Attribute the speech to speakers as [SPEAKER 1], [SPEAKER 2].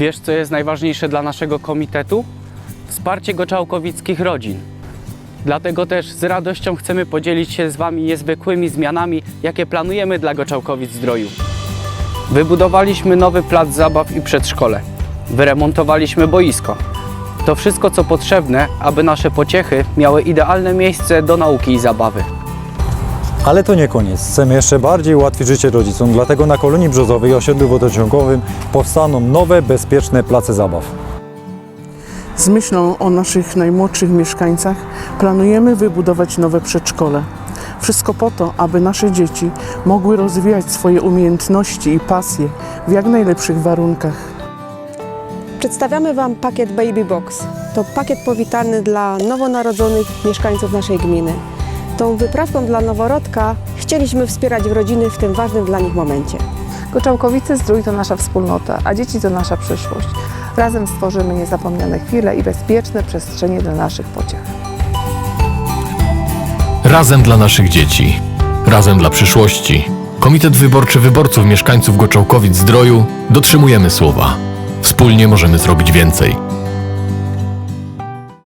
[SPEAKER 1] Wiesz, co jest najważniejsze dla naszego komitetu? Wsparcie goczałkowickich rodzin. Dlatego też z radością chcemy podzielić się z Wami niezwykłymi zmianami, jakie planujemy dla Goczałkowic Zdroju. Wybudowaliśmy nowy plac zabaw i przedszkole. Wyremontowaliśmy boisko. To wszystko, co potrzebne, aby nasze pociechy miały idealne miejsce do nauki i zabawy.
[SPEAKER 2] Ale to nie koniec. Chcemy jeszcze bardziej ułatwić życie rodzicom, dlatego na kolonii brzozowej i osiedlu wodociągowym powstaną nowe, bezpieczne place zabaw.
[SPEAKER 3] Z myślą o naszych najmłodszych mieszkańcach planujemy wybudować nowe przedszkole. Wszystko po to, aby nasze dzieci mogły rozwijać swoje umiejętności i pasje w jak najlepszych warunkach.
[SPEAKER 4] Przedstawiamy Wam pakiet Baby Box. To pakiet powitalny dla nowonarodzonych mieszkańców naszej gminy. Tą wyprawką dla noworodka chcieliśmy wspierać rodziny w tym ważnym dla nich momencie.
[SPEAKER 5] Goczałkowice Zdrój to nasza wspólnota, a dzieci to nasza przyszłość. Razem stworzymy niezapomniane chwile i bezpieczne przestrzenie dla naszych pociech.
[SPEAKER 6] Razem dla naszych dzieci. Razem dla przyszłości. Komitet Wyborczy Wyborców Mieszkańców Goczałkowic Zdroju dotrzymujemy słowa. Wspólnie możemy zrobić więcej.